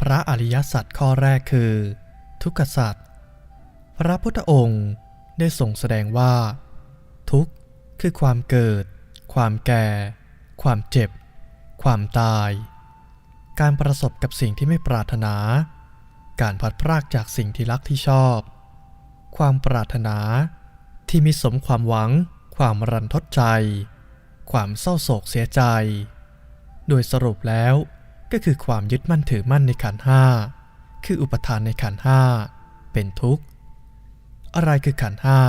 พระอริยสัจข้อแรกคือ ทุกขสัจพระพุทธองค์ได้ทรงแสดงว่า ทุกข์คือความเกิด ความแก่ ความเจ็บ ความตาย การประสบกับสิ่งที่ไม่ปรารถนา การพัดพรากจากสิ่งที่รักที่ชอบ ความปรารถนาที่มีสมความหวัง ความรันทดใจ ความเศร้าโศกเสียใจ โดยสรุปแล้ว ก็คือความยึดมั่นถือมั่นในขันห้าคืออุปทานในขันห้าเป็นทุกข์ อะไรคือขันห้า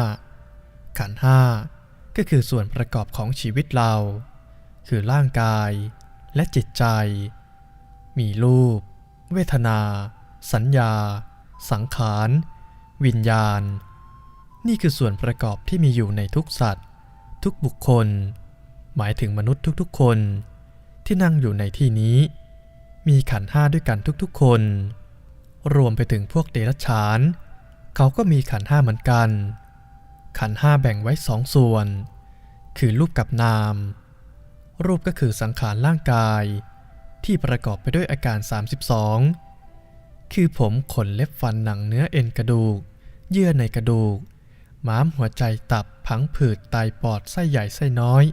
ขันห้าก็คือส่วนประกอบของชีวิตเรา คือร่างกายและจิตใจ มีรูป เวทนา สัญญา สังขาร วิญญาณ นี่คือส่วนประกอบที่มีอยู่ในทุกสัตว์ ทุกบุคคล หมายถึงมนุษย์ทุกๆคนที่นั่งอยู่ในที่นี้ มีขันห้าด้วยกันทุกๆคน รวมไปถึงพวกเดรัจฉาน เขาก็มีขันห้าเหมือนกัน ขันห้าแบ่งไว้สองส่วน คือรูปกับนาม รูปก็คือสังขารร่างกาย ที่ประกอบไปด้วยอาการ 32 คือผมขนเล็บฟันหนังเนื้อเอ็นกระดูก เยื่อในกระดูก ม้ามหัวใจตับพังผืดไตปอดไส้ใหญ่ไส้น้อย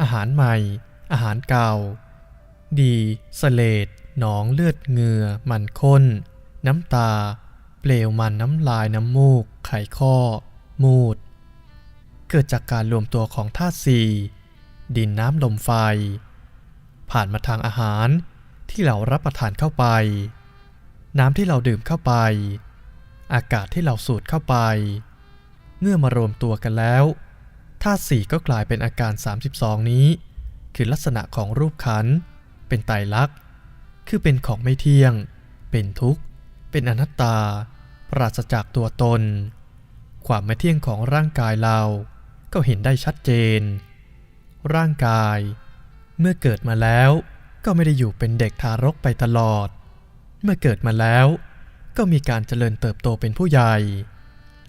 อาหารใหม่ อาหารเก่าดีสเลด หนองเลือดเหงื่อ มันข้น น้ำตา เปลวมันน้ำลายน้ำมูก ไขข้อ มูด เกิดจากการรวมตัวของธาตุสี่ดินน้ำลมไฟ ผ่านมาทางอาหารที่เรารับประทานเข้าไป น้ำที่เราดื่มเข้าไป อากาศที่เราสูดเข้าไป เมื่อมารวมตัวกันแล้วธาตุสี่ก็กลายเป็นอาการ 32 นี้ คือลักษณะของรูปขัน เป็นไตรลักษณ์ คือเป็นของไม่เที่ยง เป็นทุกข์ เป็นอนัตตา ปราศจากตัวตน ความไม่เที่ยงของร่างกายเรา ก็เห็นได้ชัดเจน ร่างกาย เมื่อเกิดมาแล้ว ก็ไม่ได้อยู่เป็นเด็กทารกไปตลอด เมื่อเกิดมาแล้ว ก็มีการเจริญเติบโตเป็นผู้ใหญ่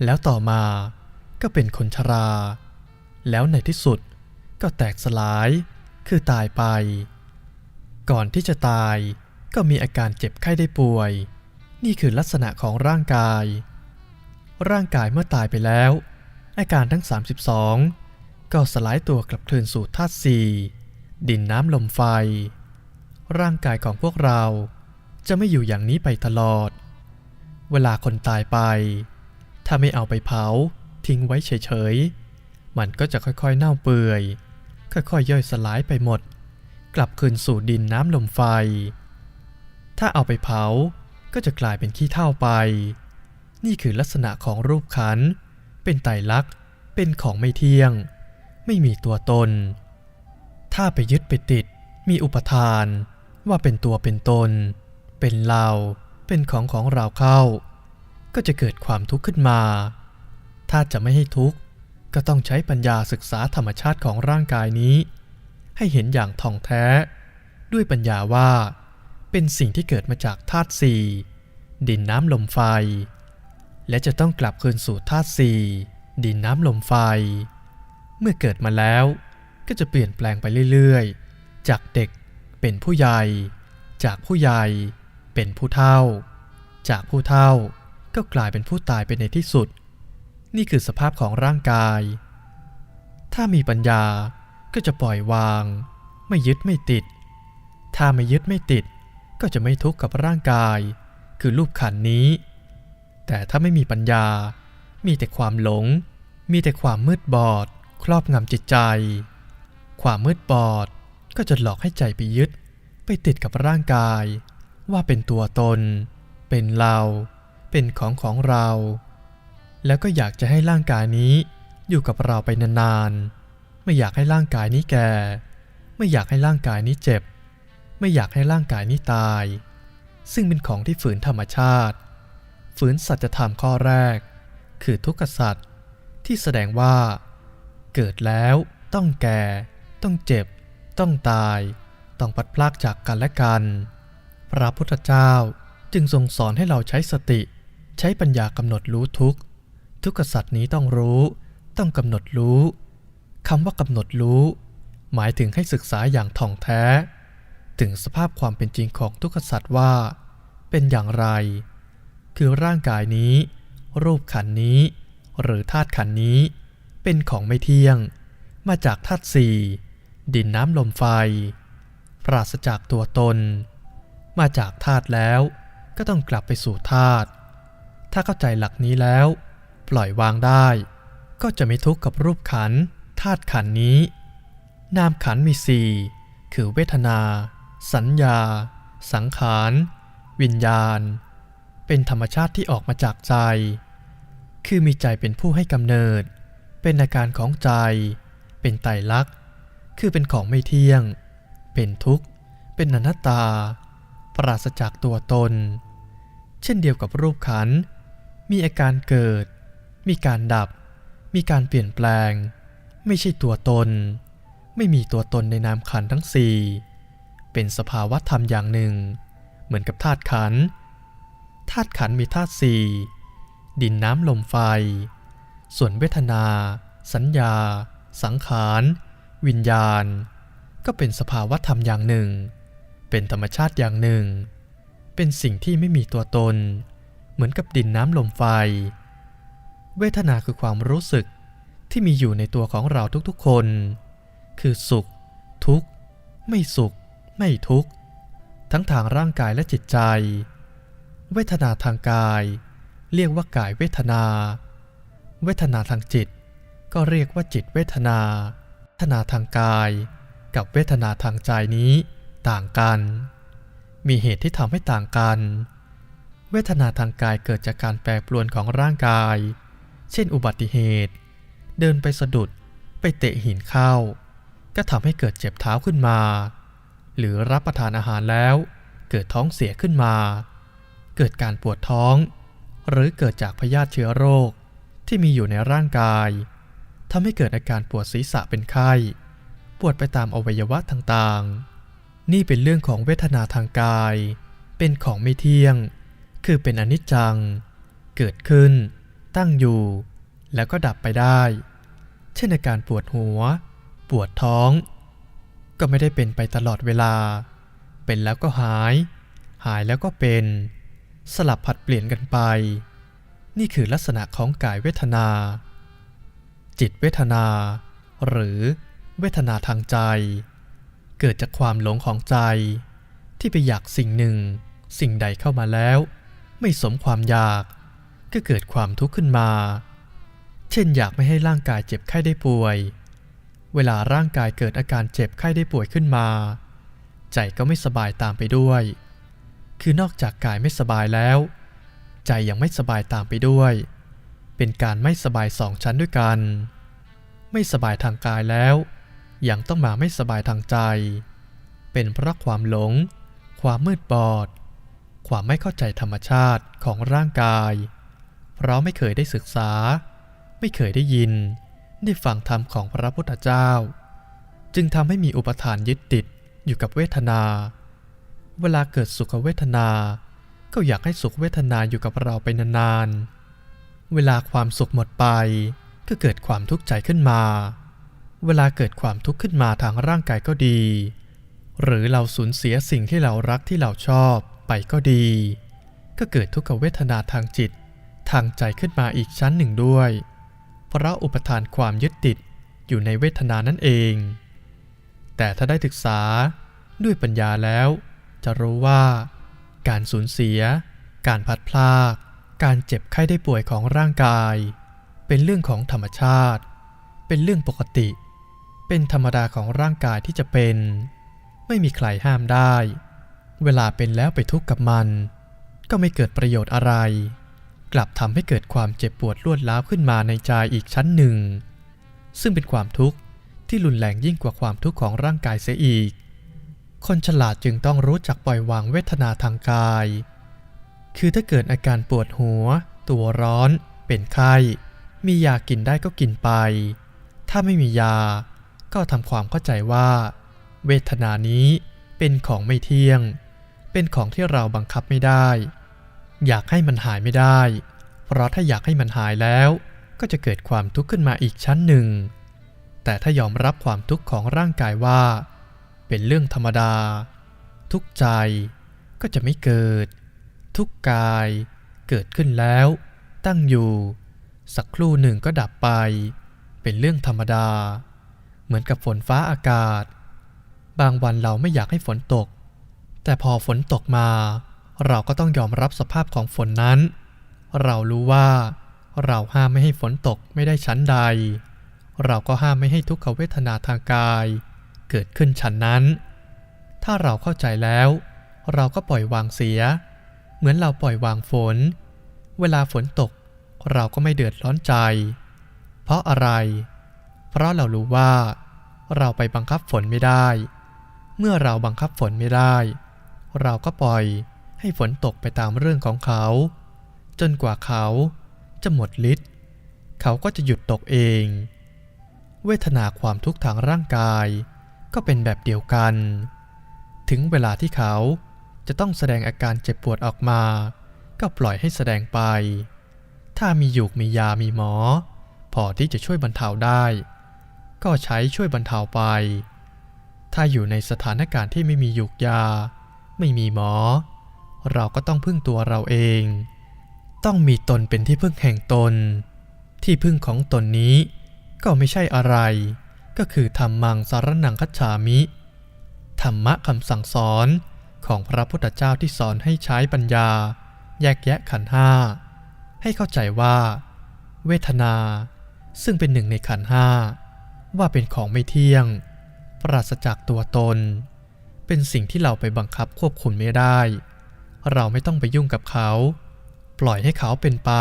แล้วต่อมาก็เป็นคนชรา แล้วในที่สุดก็แตกสลาย คือตายไป ก่อนที่จะตาย ก็มีอาการเจ็บไข้ได้ป่วย นี่คือลักษณะของร่างกาย ร่างกายเมื่อตายไปแล้ว อาการทั้ง 32 ก็สลายตัวกลับคืนสู่ธาตุสี่ดินน้ำลมไฟ ร่างกายของพวกเราจะไม่อยู่อย่างนี้ไปตลอด เวลาคนตายไป ถ้าไม่เอาไปเผาทิ้งไว้เฉยๆ มันก็จะค่อยๆ เน่าเปื่อย ค่อยๆ ย่อยสลายไปหมด กลับคืนสู่ดินน้ำลมไฟ ถ้าเอาไปเผาก็จะกลายเป็นขี้เถ้าไป นี่คือลักษณะของรูปขัน เป็นไตรลักษณ์ เป็นของไม่เที่ยง ไม่มีตัวตน ถ้าไปยึดไปติด มีอุปทาน ว่าเป็นตัวเป็นตน เป็นเรา เป็นของของเราเข้า ก็จะเกิดความทุกข์ขึ้นมา ถ้าจะไม่ให้ทุกข์ ก็ต้องใช้ปัญญาศึกษาธรรมชาติของร่างกายนี้ ให้เห็นอย่างท่องแท้ ด้วยปัญญาว่า เป็นสิ่งที่เกิดมาจากธาตุสี่ดินน้ำลมไฟ และจะต้องกลับคืนสู่ธาตุสี่ดินน้ำลมไฟ เมื่อเกิดมาแล้วก็จะเปลี่ยนแปลงไปเรื่อยๆ จากเด็กเป็นผู้ใหญ่ จากผู้ใหญ่เป็นผู้เฒ่า จากผู้เฒ่าก็กลายเป็นผู้ตายไปในที่สุด นี่คือสภาพของร่างกาย ถ้ามีปัญญาก็จะปล่อยวาง ไม่ยึดไม่ติด ถ้าไม่ยึดไม่ติด ก็จะไม่ทุกข์กับร่างกาย คือรูปขันนี้ แต่ถ้าไม่มีปัญญา มีแต่ความหลง มีแต่ความมืดบอด ครอบงำจิตใจ ความมืดบอดก็จะหลอกให้ใจไปยึด ไปติดกับร่างกาย ว่าเป็นตัวตน เป็นเรา เป็นของของเรา แล้วก็อยากจะให้ร่างกายนี้อยู่กับเราไปนานๆ ไม่อยากให้ร่างกายนี้แก่ ไม่อยากให้ร่างกายนี้เจ็บ ไม่อยากให้ร่างกายนี้ตาย ซึ่งเป็นของที่ฝืนธรรมชาติ ฝืนสัจธรรมข้อแรก คือทุกขสัจที่แสดงว่า เกิดแล้วต้องแก่ ต้องเจ็บ ต้องตาย ต้องพัดพลากจากกันและกัน พระพุทธเจ้าจึงทรงสอนให้เราใช้สติ ใช้ปัญญากำหนดรู้ทุกข์ทุกขสัตว์นี้ต้องรู้ ต้องกำหนดรู้คำว่ากำหนดรู้ หมายถึงให้ศึกษาอย่างท่องแท้ ถึงสภาพความเป็นจริงของทุกขสัตว์ว่า เป็นอย่างไร คือร่างกายนี้ รูปขันนี้ หรือธาตุขันนี้ เป็นของไม่เที่ยง มาจากธาตุสี่ดินน้ำลมไฟ ปราศจากตัวตน มาจากธาตุแล้วก็ต้องกลับไปสู่ธาตุถ้าเข้าใจหลักนี้แล้ว ปล่อยวางได้ ก็จะไม่ทุกข์กับรูปขันธาตุขันนี้ นามขันมีสี่คือเวทนา สัญญา สังขาร วิญญาณ เป็นธรรมชาติที่ออกมาจากใจ คือมีใจเป็นผู้ให้กำเนิด เป็นอาการของใจ เป็นไตรลักษณ์ คือเป็นของไม่เที่ยง เป็นทุกข์ เป็นอนัตตา ปราศจากตัวตน เช่นเดียวกับรูปขัน มีอาการเกิด มีการดับ มีการเปลี่ยนแปลง ไม่ใช่ตัวตน ไม่มีตัวตนในนามขันทั้งสี่ เป็นสภาวะธรรมอย่างหนึ่ง เหมือนกับธาตุขันธาตุขันมีธาตุสี่ดินน้ำลมไฟ ส่วนเวทนา สัญญา สังขาร วิญญาณ ก็เป็นสภาวะธรรมอย่างหนึ่ง เป็นธรรมชาติอย่างหนึ่ง เป็นสิ่งที่ไม่มีตัวตน เหมือนกับดินน้ำลมไฟ เวทนาคือความรู้สึกที่มีอยู่ในตัวของเราทุกๆคน คือสุข ทุกข์ ไม่สุข ไม่ทุกข์ ทั้งทางร่างกายและจิตใจ เวทนาทางกาย เรียกว่ากายเวทนา เวทนาทางจิต ก็เรียกว่าจิตเวทนา เวทนาทางกาย กับเวทนาทางใจนี้ ต่างกัน มีเหตุที่ทำให้ต่างกัน เวทนาทางกายเกิดจากการแปรปรวนของร่างกาย เช่น อุบัติเหตุ เดินไปสะดุดไปเตะหินเข้า ก็ทำให้เกิดเจ็บเท้าขึ้นมา หรือรับประทานอาหารแล้ว เกิดท้องเสียขึ้นมา เกิดการปวดท้อง หรือเกิดจากพยาธิเชื้อโรคที่มีอยู่ในร่างกายทำให้เกิดอาการปวดศีรษะเป็นไข้ ปวดไปตามอวัยวะต่างๆ นี่เป็นเรื่องของเวทนาทางกาย เป็นของไม่เที่ยง คือเป็นอนิจจัง เกิดขึ้น ตั้งอยู่ แล้วก็ดับไปได้ เช่นอาการปวดหัว ปวดท้อง ก็ไม่ได้เป็นไปตลอดเวลา เป็นแล้วก็หาย หายแล้วก็เป็น สลับผัดเปลี่ยนกันไป นี่คือลักษณะของกายเวทนา จิตเวทนา หรือเวทนาทางใจ เกิดจากความหลงของใจ ที่ไปอยากสิ่งหนึ่ง สิ่งใดเข้ามาแล้ว ไม่สมความอยาก ก็เกิดความทุกข์ขึ้นมา เช่นอยากไม่ให้ร่างกายเจ็บไข้ได้ป่วย เวลาร่างกายเกิดอาการเจ็บไข้ได้ป่วยขึ้นมา ใจก็ไม่สบายตามไปด้วย คือนอกจากกายไม่สบายแล้ว ใจยังไม่สบายตามไปด้วย เป็นการไม่สบายสองชั้นด้วยกัน ไม่สบายทางกายแล้ว ยังต้องมาไม่สบายทางใจ เป็นเพราะความหลง ความมืดบอด ความไม่เข้าใจธรรมชาติของร่างกาย เพราะไม่เคยได้ศึกษา ไม่เคยได้ยิน ได้ฟังธรรมของพระพุทธเจ้า จึงทำให้มีอุปทานยึดติดอยู่กับเวทนา เวลาเกิดสุขเวทนา ก็อยากให้สุขเวทนาอยู่กับเราไปนานๆ เวลาความสุขหมดไป ก็เกิดความทุกข์ใจขึ้นมา เวลาเกิดความทุกข์ขึ้นมาทางร่างกายก็ดี หรือเราสูญเสียสิ่งที่เรารักที่เราชอบไปก็ดี ก็เกิดทุกขเวทนาทางจิต ทางใจขึ้นมาอีกชั้นหนึ่งด้วย เพราะอุปทานความยึดติดอยู่ในเวทนานั่นเอง แต่ถ้าได้ศึกษาด้วยปัญญาแล้ว จะรู้ว่า การสูญเสีย การพัดพลากการเจ็บไข้ได้ป่วยของร่างกาย เป็นเรื่องของธรรมชาติ เป็นเรื่องปกติ เป็นธรรมดาของร่างกายที่จะเป็น ไม่มีใครห้ามได้ เวลาเป็นแล้วไปทุกข์กับมัน ก็ไม่เกิดประโยชน์อะไร กลับทำให้เกิดความเจ็บปวดรวดร้าวขึ้นมาในใจอีกชั้นหนึ่ง ซึ่งเป็นความทุกข์ที่รุนแรงยิ่งกว่าความทุกข์ของร่างกายเสียอีก คนฉลาดจึงต้องรู้จักปล่อยวางเวทนาทางกาย คือถ้าเกิดอาการปวดหัว ตัวร้อน เป็นไข้ มียากินได้ก็กินไป ถ้าไม่มียา ก็ทำความเข้าใจว่า เวทนานี้เป็นของไม่เที่ยง เป็นของที่เราบังคับไม่ได้ อยากให้มันหายไม่ได้ เพราะถ้าอยากให้มันหายแล้ว ก็จะเกิดความทุกข์ขึ้นมาอีกชั้นหนึ่ง แต่ถ้ายอมรับความทุกข์ของร่างกายว่า เป็นเรื่องธรรมดา ทุกใจก็จะไม่เกิด ทุกกายเกิดขึ้นแล้ว ตั้งอยู่ สักครู่หนึ่งก็ดับไป เป็นเรื่องธรรมดา เหมือนกับฝนฟ้าอากาศ บางวันเราไม่อยากให้ฝนตก แต่พอฝนตกมา เราก็ต้องยอมรับสภาพของฝนนั้น เรารู้ว่า เราห้ามไม่ให้ฝนตกไม่ได้ชั้นใด เราก็ห้ามไม่ให้ทุกขเวทนาทางกาย เกิดขึ้นชั้นนั้น ถ้าเราเข้าใจแล้ว เราก็ปล่อยวางเสีย เหมือนเราปล่อยวางฝน เวลาฝนตก เราก็ไม่เดือดร้อนใจ เพราะอะไร เพราะเรารู้ว่า เราไปบังคับฝนไม่ได้ เมื่อเราบังคับฝนไม่ได้ เราก็ปล่อย ให้ฝนตกไปตามเรื่องของเขา จนกว่าเขาจะหมดฤทธิ์เขาก็จะหยุดตกเอง เวทนาความทุกข์ทางร่างกาย ก็เป็นแบบเดียวกัน ถึงเวลาที่เขาจะต้องแสดงอาการเจ็บปวดออกมา ก็ปล่อยให้แสดงไป ถ้ามีหยูกมียามีหมอ พอที่จะช่วยบรรเทาได้ ก็ใช้ช่วยบรรเทาไป ถ้าอยู่ในสถานการณ์ที่ไม่มีหยูกยา ไม่มีหมอ เราก็ต้องพึ่งตัวเราเอง ต้องมีตนเป็นที่พึ่งแห่งตน ที่พึ่งของตนนี้ ก็ไม่ใช่อะไร ก็คือธรรมังสารนังคัจฉามิ ธรรมะคำสั่งสอนของพระพุทธเจ้าที่สอนให้ใช้ปัญญา แยกแยะขันห้า ให้เข้าใจว่า เวทนา ซึ่งเป็นหนึ่งในขันห้า ว่าเป็นของไม่เที่ยง ปราศจากตัวตน เป็นสิ่งที่เราไปบังคับควบคุมไม่ได้ เราไม่ต้องไปยุ่งกับเขา ปล่อยให้เขาเป็นไป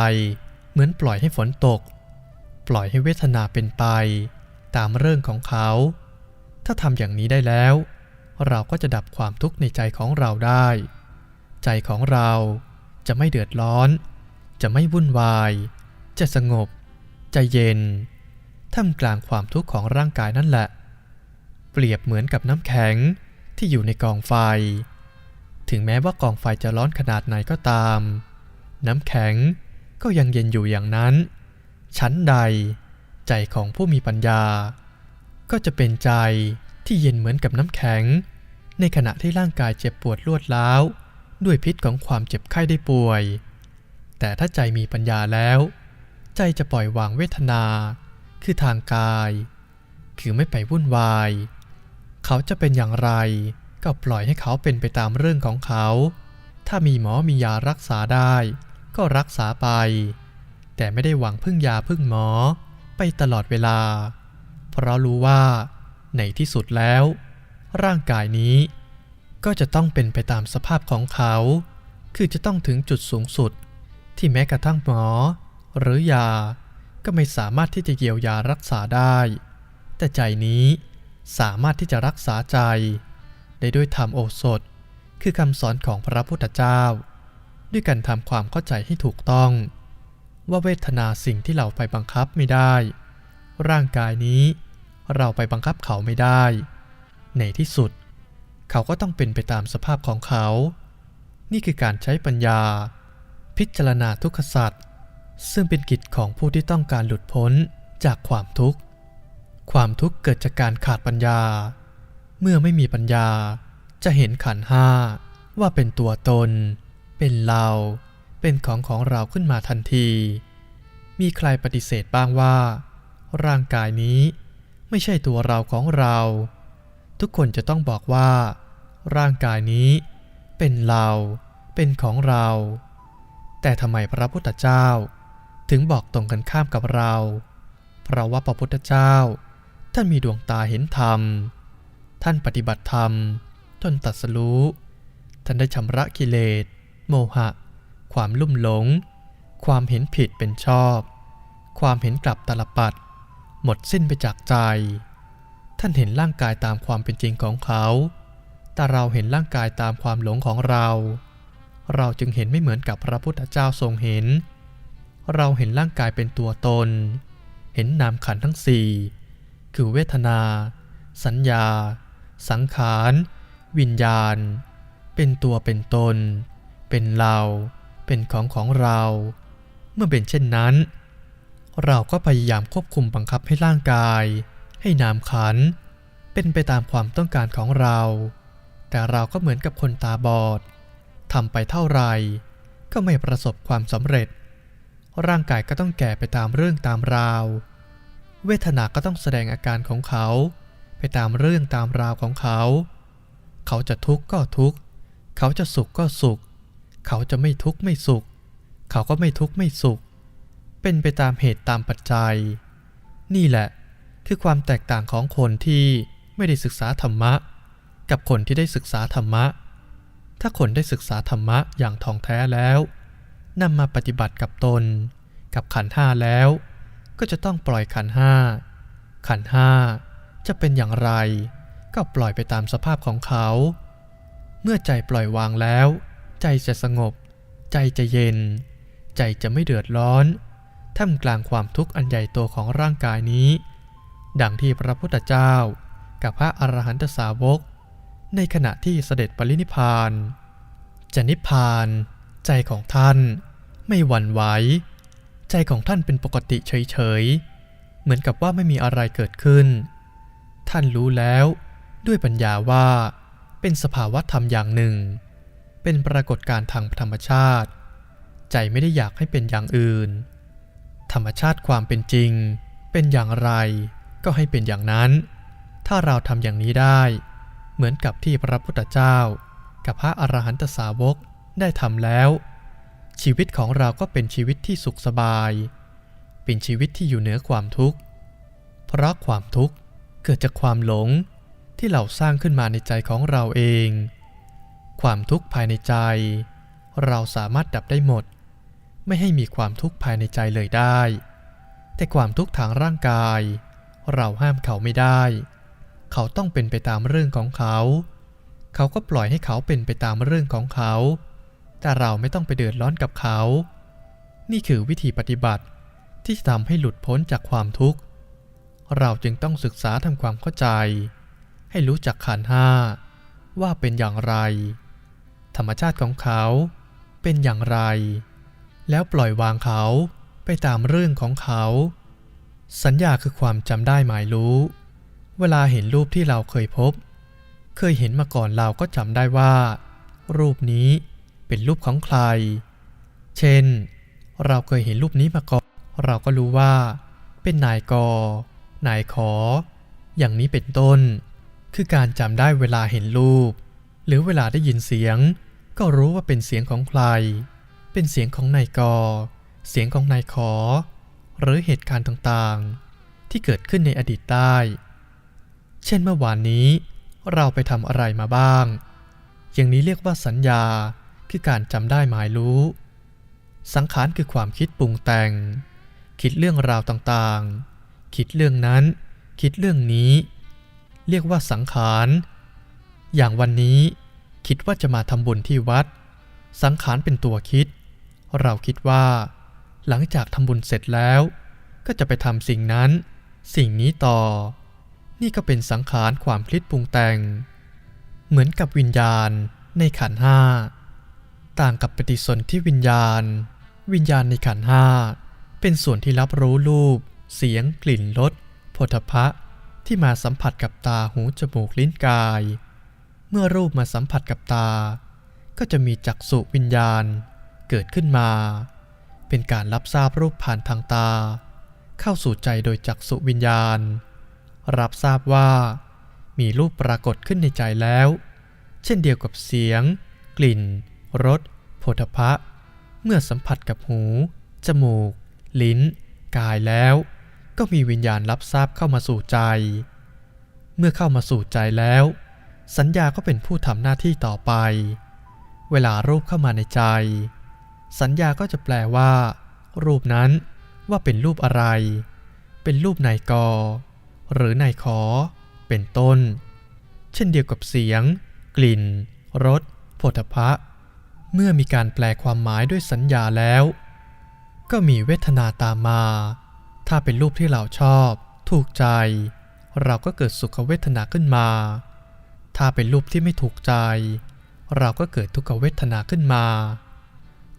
เหมือนปล่อยให้ฝนตก ปล่อยให้เวทนาเป็นไป ตามเรื่องของเขา ถ้าทำอย่างนี้ได้แล้ว เราก็จะดับความทุกข์ในใจของเราได้ ใจของเราจะไม่เดือดร้อน จะไม่วุ่นวาย จะสงบใจเย็น ท่ามกลางความทุกข์ของร่างกายนั่นแหละ เปรียบเหมือนกับน้ำแข็งที่อยู่ในกองไฟ ถึงแม้ว่ากองไฟจะร้อนขนาดไหนก็ตาม น้ำแข็งก็ยังเย็นอยู่อย่างนั้น ชั้นใด ใจของผู้มีปัญญา ก็จะเป็นใจที่เย็นเหมือนกับน้ำแข็ง ในขณะที่ร่างกายเจ็บปวดรวดร้าวด้วยพิษของความเจ็บไข้ได้ป่วย แต่ถ้าใจมีปัญญาแล้ว ใจจะปล่อยวางเวทนา คือทางกาย คือไม่ไปวุ่นวาย เขาจะเป็นอย่างไร ก็ปล่อยให้เขาเป็นไปตามเรื่องของเขา ถ้ามีหมอมียารักษาได้ ก็รักษาไป แต่ไม่ได้หวังพึ่งยาพึ่งหมอไปตลอดเวลา เพราะรู้ว่าในที่สุดแล้ว ร่างกายนี้ก็จะต้องเป็นไปตามสภาพของเขา คือจะต้องถึงจุดสูงสุด ที่แม้กระทั่งหมอ หรือยา ก็ไม่สามารถที่จะเยียวยารักษาได้ แต่ใจนี้สามารถที่จะรักษาใจ ได้ด้วยธรรมโอสถ คือคำสอนของพระพุทธเจ้า ด้วยการทำความเข้าใจให้ถูกต้อง ว่าเวทนาสิ่งที่เราไปบังคับไม่ได้ ร่างกายนี้เราไปบังคับเขาไม่ได้ ในที่สุด เขาก็ต้องเป็นไปตามสภาพของเขา นี่คือการใช้ปัญญา พิจารณาทุกขสัตว์ซึ่งเป็นกิจของผู้ที่ต้องการหลุดพ้นจากความทุกข์ ความทุกข์เกิดจากการขาดปัญญา เมื่อไม่มีปัญญาจะเห็นขันห้าว่าเป็นตัวตน เป็นเรา เป็นของของเราขึ้นมาทันที มีใครปฏิเสธบ้างว่า ร่างกายนี้ไม่ใช่ตัวเราของเรา ทุกคนจะต้องบอกว่า ร่างกายนี้ เป็นเรา เป็นของเรา แต่ทำไมพระพุทธเจ้า ถึงบอกตรงกันข้ามกับเรา เพราะว่าพระพุทธเจ้า ท่านมีดวงตาเห็นธรรม ท่านปฏิบัติธรรมจนตรัสรู้ท่านได้ชำระกิเลส โมหะ ความลุ่มหลง ความเห็นผิดเป็นชอบ ความเห็นกลับตลปัด หมดสิ้นไปจากใจ ท่านเห็นร่างกายตามความเป็นจริงของเขา แต่เราเห็นร่างกายตามความหลงของเรา เราจึงเห็นไม่เหมือนกับพระพุทธเจ้าทรงเห็น เราเห็นร่างกายเป็นตัวตน เห็นนามขันทั้งสี่ คือเวทนา สัญญา สังขาร วิญญาณ เป็นตัวเป็นตน เป็นเรา เป็นของของเรา เมื่อเป็นเช่นนั้น เราก็พยายามควบคุมบังคับให้ร่างกาย ให้นามขัน เป็นไปตามความต้องการของเรา แต่เราก็เหมือนกับคนตาบอดทำไปเท่าไหร่ก็ไม่ประสบความสำเร็จ ร่างกายก็ต้องแก่ไปตามเรื่องตามราว เวทนาก็ต้องแสดงอาการของเขา ไปตามเรื่องตามราวของเขา เขาจะทุกข์ก็ทุกข์ เขาจะสุขก็สุข เขาจะไม่ทุกข์ไม่สุข เขาก็ไม่ทุกข์ไม่สุข เป็นไปตามเหตุตามปัจจัย นี่แหละคือความแตกต่างของคนที่ไม่ได้ศึกษาธรรมะ กับคนที่ได้ศึกษาธรรมะ ถ้าคนได้ศึกษาธรรมะอย่างท่องแท้แล้วนำมาปฏิบัติกับตน กับขันห้าแล้ว ก็จะต้องปล่อยขันห้าขันห้า จะเป็นอย่างไร ก็ปล่อยไปตามสภาพของเขา เมื่อใจปล่อยวางแล้ว ใจจะสงบ ใจจะเย็น ใจจะไม่เดือดร้อนท่ามกลางความทุกข์อันใหญ่โตของร่างกายนี้ ดังที่พระพุทธเจ้า กับพระอรหันตสาวก ในขณะที่เสด็จปรินิพาน จะนิพพาน ใจของท่าน ไม่หวั่นไหว ใจของท่านเป็นปกติเฉยๆ เหมือนกับว่าไม่มีอะไรเกิดขึ้น ท่านรู้แล้วด้วยปัญญาว่าเป็นสภาวะธรรมอย่างหนึ่ง เป็นปรากฏการณ์ทางธรรมชาติ ใจไม่ได้อยากให้เป็นอย่างอื่น ธรรมชาติความเป็นจริง เป็นอย่างไรก็ให้เป็นอย่างนั้น ถ้าเราทำอย่างนี้ได้ เหมือนกับที่พระพุทธเจ้า กับพระอรหันตสาวกได้ทำแล้ว ชีวิตของเราก็เป็นชีวิตที่สุขสบาย เป็นชีวิตที่อยู่เหนือความทุกข์ เพราะความทุกข์ เกิดจากความหลงที่เราสร้างขึ้นมาในใจของเราเอง ความทุกข์ภายในใจ เราสามารถดับได้หมด ไม่ให้มีความทุกข์ภายในใจเลยได้ แต่ความทุกข์ทางร่างกาย เราห้ามเขาไม่ได้ เขาต้องเป็นไปตามเรื่องของเขา เขาก็ปล่อยให้เขาเป็นไปตามเรื่องของเขา แต่เราไม่ต้องไปเดือดร้อนกับเขา นี่คือวิธีปฏิบัติที่จะทำให้หลุดพ้นจากความทุกข์ เราจึงต้องศึกษาทำความเข้าใจ ให้รู้จักขันห้าว่าเป็นอย่างไร ธรรมชาติของเขาเป็นอย่างไร แล้วปล่อยวางเขาไปตามเรื่องของเขา สัญญาคือความจำได้หมายรู้ เวลาเห็นรูปที่เราเคยพบ เคยเห็นมาก่อนเราก็จำได้ว่า รูปนี้เป็นรูปของใคร เช่น เราเคยเห็นรูปนี้มาก่อน เราก็รู้ว่า เป็นนายก นายขอ อย่างนี้เป็นต้น คือการจำได้เวลาเห็นรูป หรือเวลาได้ยินเสียง ก็รู้ว่าเป็นเสียงของใคร เป็นเสียงของนายกเสียงของนายขอ หรือเหตุการณ์ต่างๆ ที่เกิดขึ้นในอดีตได้ เช่นเมื่อวานนี้ เราไปทำอะไรมาบ้าง อย่างนี้เรียกว่าสัญญาคือการจำได้หมายรู้ สังขารคือความคิดปรุงแต่ง คิดเรื่องราวต่างๆ คิดเรื่องนั้น คิดเรื่องนี้ เรียกว่าสังขาร อย่างวันนี้คิดว่าจะมาทำบุญที่วัด สังขารเป็นตัวคิด เราคิดว่า หลังจากทำบุญเสร็จแล้ว ก็จะไปทำสิ่งนั้น สิ่งนี้ต่อ นี่ก็เป็นสังขารความคิดปรุงแต่ง เหมือนกับวิญญาณในขันห้าต่างกับปฏิสนธิวิญญาณ วิญญาณในขันห้าเป็นส่วนที่รับรู้รูป เสียงกลิ่นรสโผฏฐพะที่มาสัมผัสกับตาหูจมูกลิ้นกาย เมื่อรูปมาสัมผัสกับตา ก็จะมีจักษุวิญญาณเกิดขึ้นมา เป็นการรับทราบรูปผ่านทางตา เข้าสู่ใจโดยจักษุวิญญาณ รับทราบว่า มีรูปปรากฏขึ้นในใจแล้ว เช่นเดียวกับเสียง กลิ่นรสผฏฐะเมื่อสัมผัสกับหู จมูก ลิ้น กายแล้ว ก็มีวิญญาณรับทราบเข้ามาสู่ใจ เมื่อเข้ามาสู่ใจแล้ว สัญญาก็เป็นผู้ทำหน้าที่ต่อไป เวลารูปเข้ามาในใจ สัญญาก็จะแปลว่า รูปนั้นว่าเป็นรูปอะไร เป็นรูปนายกอหรือนายขอ เป็นต้น เช่นเดียวกับเสียง กลิ่นรสโผฏฐะเมื่อมีการแปลความหมายด้วยสัญญาแล้ว ก็มีเวทนาตามมา ถ้าเป็นรูปที่เราชอบ ถูกใจ เราก็เกิดสุขเวทนาขึ้นมา ถ้าเป็นรูปที่ไม่ถูกใจ เราก็เกิดทุกขเวทนาขึ้นมา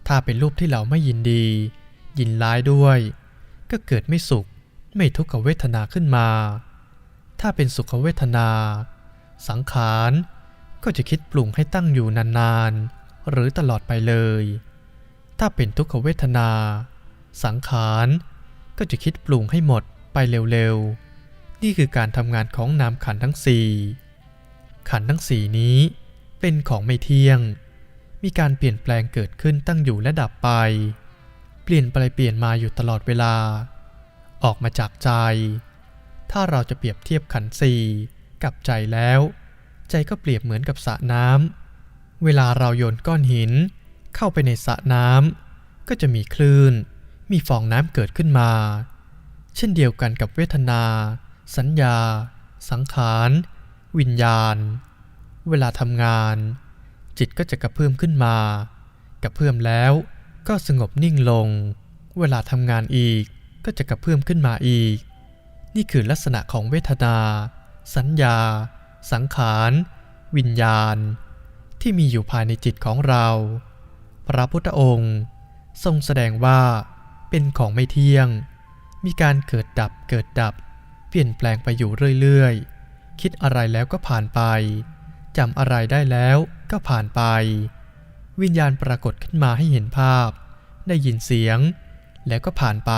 ถ้าเป็นรูปที่เราไม่ยินดี ยินร้ายด้วย ก็เกิดไม่สุข ไม่ทุกขเวทนาขึ้นมา ถ้าเป็นสุขเวทนา สังขารก็จะคิดปรุงให้ตั้งอยู่นานๆ หรือตลอดไปเลย ถ้าเป็นทุกขเวทนา สังขาร ก็จะคิดปรุงให้หมดไปเร็วๆ นี่คือการทำงานของนามขันทั้งสี่ขันทั้งสี่นี้เป็นของไม่เที่ยง มีการเปลี่ยนแปลงเกิดขึ้นตั้งอยู่และดับไป เปลี่ยนไปเปลี่ยนมาอยู่ตลอดเวลา ออกมาจากใจ ถ้าเราจะเปรียบเทียบขันสี่กับใจแล้ว ใจก็เปรียบเหมือนกับสระน้ำเวลาเราโยนก้อนหิน เข้าไปในสระน้ำก็จะมีคลื่น มีฟองน้ำเกิดขึ้นมา เช่นเดียวกันกับเวทนา สัญญา สังขาร วิญญาณ เวลาทำงาน จิตก็จะกระเพื่อมขึ้นมา กระเพื่อมแล้วก็สงบนิ่งลง เวลาทำงานอีกก็จะกระเพื่อมขึ้นมาอีก นี่คือลักษณะของเวทนา สัญญา สังขาร วิญญาณ ที่มีอยู่ภายในจิตของเรา พระพุทธองค์ ทรงแสดงว่า เป็นของไม่เที่ยง มีการเกิดดับเกิดดับ เปลี่ยนแปลงไปอยู่เรื่อยๆ คิดอะไรแล้วก็ผ่านไปจำอะไรได้แล้วก็ผ่านไป วิญญาณปรากฏขึ้นมาให้เห็นภาพ ได้ยินเสียง แล้วก็ผ่านไป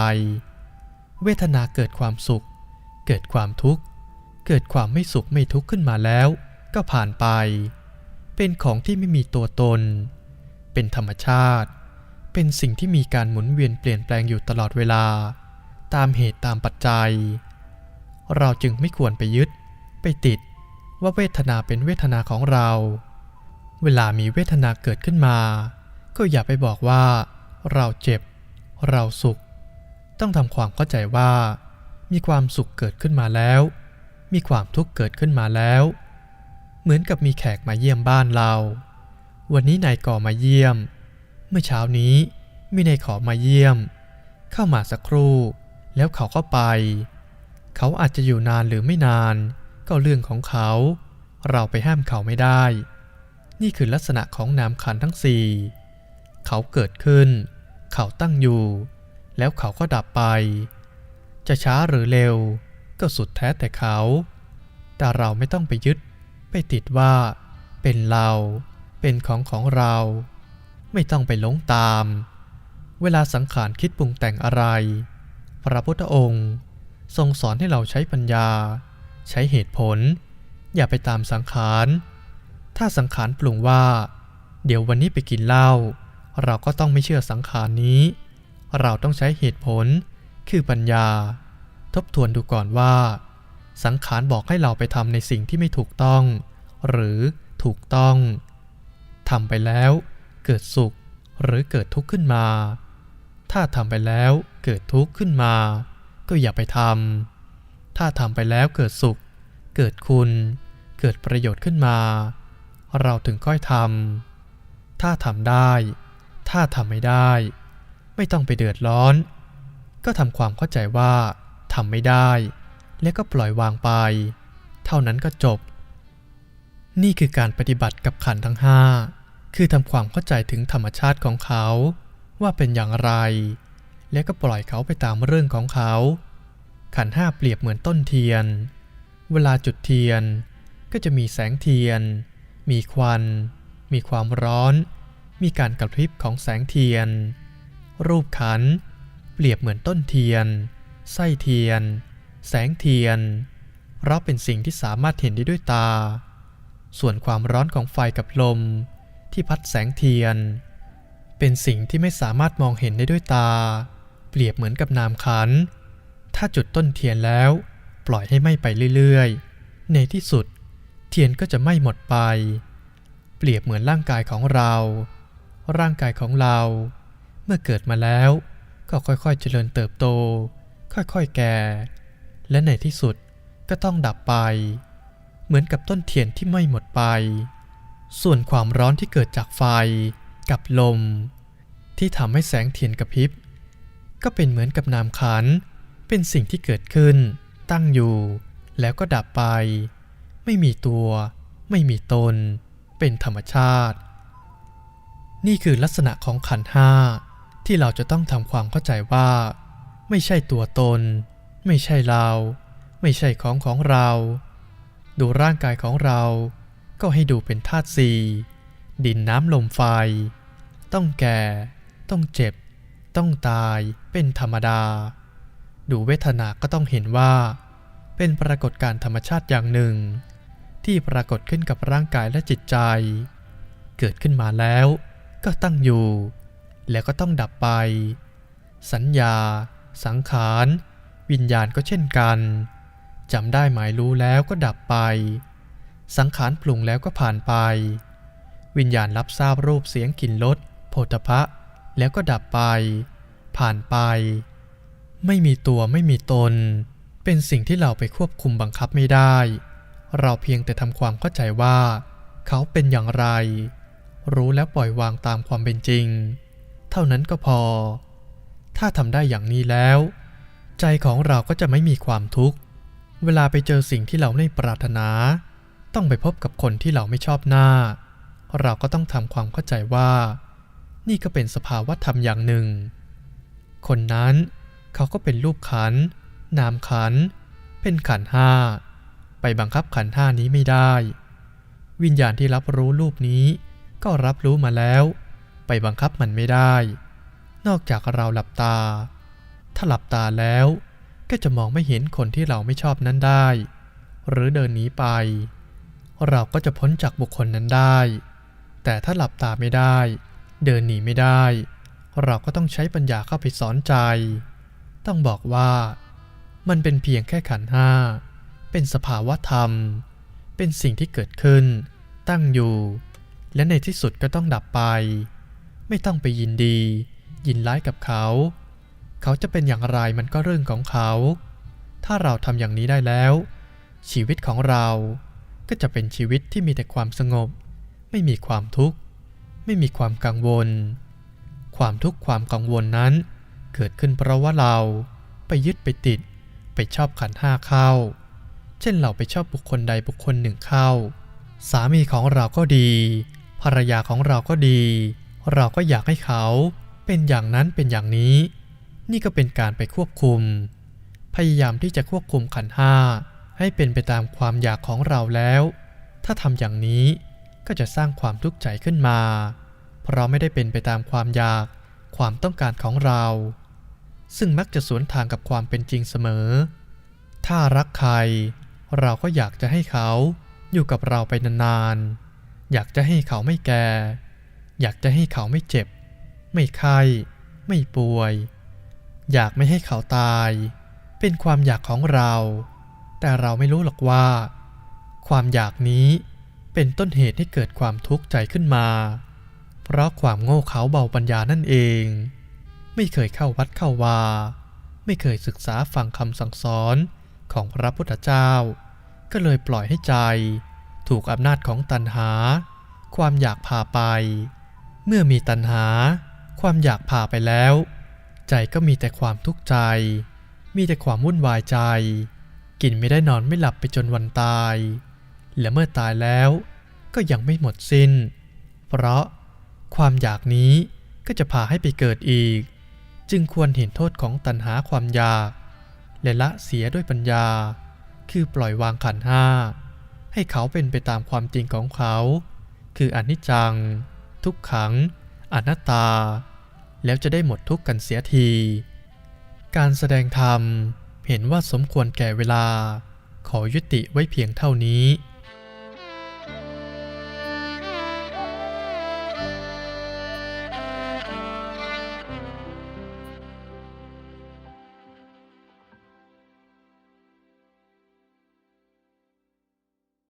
เวทนาเกิดความสุข เกิดความทุกข์ เกิดความไม่สุขไม่ทุกข์ขึ้นมาแล้ว ก็ผ่านไป เป็นของที่ไม่มีตัวตน เป็นธรรมชาติ เป็นสิ่งที่มีการหมุนเวียนเปลี่ยนแปลงอยู่ตลอดเวลา ตามเหตุตามปัจจัย เราจึงไม่ควรไปยึด ไปติดว่าเวทนาเป็นเวทนาของเรา เวลามีเวทนาเกิดขึ้นมา ก็อย่าไปบอกว่า เราเจ็บ เราสุข ต้องทำความเข้าใจว่า มีความสุขเกิดขึ้นมาแล้ว มีความทุกข์เกิดขึ้นมาแล้ว เหมือนกับมีแขกมาเยี่ยมบ้านเรา วันนี้นายก่อมาเยี่ยม เมื่อเช้านี้มีนายขอมาเยี่ยม เข้ามาสักครู่ แล้วเขาก็ไป เขาอาจจะอยู่นานหรือไม่นาน ก็เรื่องของเขา เราไปห้ามเขาไม่ได้ นี่คือลักษณะของนามขันทั้งสี่เขาเกิดขึ้น เขาตั้งอยู่ แล้วเขาก็ดับไป จะช้าหรือเร็ว ก็สุดแท้แต่เขา แต่เราไม่ต้องไปยึด ไปติดว่า เป็นเรา เป็นของของเรา ไม่ต้องไปหลงตาม เวลาสังขารคิดปรุงแต่งอะไร พระพุทธองค์ ทรงสอนให้เราใช้ปัญญา ใช้เหตุผล อย่าไปตามสังขาร ถ้าสังขารปรุงว่า เดี๋ยววันนี้ไปกินเหล้าเราก็ต้องไม่เชื่อสังขารนี้ เราต้องใช้เหตุผล คือปัญญา ทบทวนดูก่อนว่า สังขารบอกให้เราไปทำในสิ่งที่ไม่ถูกต้อง หรือถูกต้องทำไปแล้ว เกิดสุขหรือเกิดทุกข์ขึ้นมา ถ้าทำไปแล้วเกิดทุกข์ขึ้นมา ก็อย่าไปทำถ้าทำไปแล้วเกิดสุข เกิดคุณ เกิดประโยชน์ขึ้นมา เราถึงค่อยทำถ้าทำได้ ถ้าทำไม่ได้ ไม่ต้องไปเดือดร้อน ก็ทำความเข้าใจว่าทำไม่ได้ และก็ปล่อยวางไป เท่านั้นก็จบ นี่คือการปฏิบัติกับขันทั้งห้า คือทำความเข้าใจถึงธรรมชาติของเขา ว่าเป็นอย่างไร และก็ปล่อยเขาไปตามเรื่องของเขา ขันห้าเปรียบเหมือนต้นเทียน เวลาจุดเทียนก็จะมีแสงเทียน มีควัน มีความร้อน มีการกระพริบของแสงเทียน รูปขัน เปรียบเหมือนต้นเทียน ไส้เทียน แสงเทียน เพราะเป็นสิ่งที่สามารถเห็นได้ด้วยตา ส่วนความร้อนของไฟกับลม ที่พัดแสงเทียน เป็นสิ่งที่ไม่สามารถมองเห็นได้ด้วยตา เปรียบเหมือนกับนามขัน ถ้าจุดต้นเทียนแล้ว ปล่อยให้ไหม้ไปเรื่อยๆ ในที่สุด เทียนก็จะไหม้หมดไป เปรียบเหมือนร่างกายของเรา ร่างกายของเรา เมื่อเกิดมาแล้ว ก็ค่อยๆเจริญเติบโต ค่อยๆแก่ และในที่สุดก็ต้องดับไป เหมือนกับต้นเทียนที่ไม่หมดไป ส่วนความร้อนที่เกิดจากไฟกับลม ที่ทำให้แสงเทียนกระพริบ ก็เป็นเหมือนกับนามขัน เป็นสิ่งที่เกิดขึ้น ตั้งอยู่ แล้วก็ดับไป ไม่มีตัว ไม่มีตน เป็นธรรมชาติ นี่คือลักษณะของขันห้าที่เราจะต้องทำความเข้าใจว่า ไม่ใช่ตัวตน ไม่ใช่เรา ไม่ใช่ของของเรา ดูร่างกายของเรา ก็ให้ดูเป็นธาตุสี่ดินน้ำลมไฟ ต้องแก่ ต้องเจ็บ ต้องตายเป็นธรรมดา ดูเวทนาก็ต้องเห็นว่า เป็นปรากฏการธรรมชาติอย่างหนึ่ง ที่ปรากฏขึ้นกับร่างกายและจิตใจ เกิดขึ้นมาแล้วก็ตั้งอยู่ แล้วก็ต้องดับไป สัญญา สังขาร วิญญาณก็เช่นกันจำได้หมายรู้แล้วก็ดับไป สังขารปรุงแล้วก็ผ่านไป วิญญาณรับทราบรูปเสียงกลิ่นรสโผฏฐะแล้วก็ดับไป ผ่านไป ไม่มีตัวไม่มีตน เป็นสิ่งที่เราไปควบคุมบังคับไม่ได้ เราเพียงแต่ทำความเข้าใจว่า เขาเป็นอย่างไร รู้แล้วปล่อยวางตามความเป็นจริง เท่านั้นก็พอ ถ้าทำได้อย่างนี้แล้ว ใจของเราก็จะไม่มีความทุกข์ เวลาไปเจอสิ่งที่เราไม่ปรารถนา ต้องไปพบกับคนที่เราไม่ชอบหน้า เราก็ต้องทำความเข้าใจว่า นี่ก็เป็นสภาวะธรรมอย่างหนึ่ง คนนั้นเขาก็เป็นรูปขัน นามขัน เป็นขันห้า ไปบังคับขันห้านี้ไม่ได้ วิญญาณที่รับรู้รูปนี้ ก็รับรู้มาแล้ว ไปบังคับมันไม่ได้ นอกจากเราหลับตา ถ้าหลับตาแล้วก็จะมองไม่เห็นคนที่เราไม่ชอบนั้นได้ หรือเดินหนีไป เราก็จะพ้นจากบุคคลนั้นได้ แต่ถ้าหลับตาไม่ได้ เดินหนีไม่ได้ เราก็ต้องใช้ปัญญาเข้าไปสอนใจ ต้องบอกว่า มันเป็นเพียงแค่ขันห้า เป็นสภาวะธรรม เป็นสิ่งที่เกิดขึ้น ตั้งอยู่ และในที่สุดก็ต้องดับไป ไม่ต้องไปยินดี ยินร้ายกับเขา เขาจะเป็นอย่างไรมันก็เรื่องของเขา ถ้าเราทำอย่างนี้ได้แล้ว ชีวิตของเรา ก็จะเป็นชีวิตที่มีแต่ความสงบ ไม่มีความทุกข์ ไม่มีความกังวล ความทุกข์ความกังวลนั้น เกิดขึ้นเพราะว่าเราไปยึดไปติด ไปชอบขันห้าเข้า เช่นเราไปชอบบุคคลใดบุคคลหนึ่งเข้า สามีของเราก็ดี ภรรยาของเราก็ดี เราก็อยากให้เขาเป็นอย่างนั้นเป็นอย่างนี้ นี่ก็เป็นการไปควบคุม พยายามที่จะควบคุมขันห้า ให้เป็นไปตามความอยากของเราแล้ว ถ้าทำอย่างนี้ก็จะสร้างความทุกข์ใจขึ้นมา เพราะไม่ได้เป็นไปตามความอยากความต้องการของเรา ซึ่งมักจะสวนทางกับความเป็นจริงเสมอ ถ้ารักใคร เราก็อยากจะให้เขาอยู่กับเราไปนานๆ อยากจะให้เขาไม่แก่ อยากจะให้เขาไม่เจ็บ ไม่ไข้ ไม่ป่วย อยากไม่ให้เขาตาย เป็นความอยากของเรา แต่เราไม่รู้หรอกว่า ความอยากนี้เป็นต้นเหตุให้เกิดความทุกข์ใจขึ้นมา เพราะความโง่เขลาเบาปัญญานั่นเอง ไม่เคยเข้าวัดเข้าวา ไม่เคยศึกษาฟังคำสั่งสอนของพระพุทธเจ้า ก็เลยปล่อยให้ใจ ถูกอำนาจของตัณหา ความอยากพาไป เมื่อมีตัณหา ความอยากพาไปแล้ว ใจก็มีแต่ความทุกข์ใจ มีแต่ความวุ่นวายใจ กินไม่ได้นอนไม่หลับไปจนวันตาย และเมื่อตายแล้วก็ยังไม่หมดสิ้น เพราะความอยากนี้ก็จะพาให้ไปเกิดอีก จึงควรเห็นโทษของตัณหาความอยาก และละเสียด้วยปัญญา คือปล่อยวางขันห้า ให้เขาเป็นไปตามความจริงของเขา คืออนิจจัง ทุกขัง อนัตตา แล้วจะได้หมดทุกข์กันเสียที การแสดงธรรม เห็นว่าสมควรแก่เวลา ขอยุติไว้เพียงเท่านี้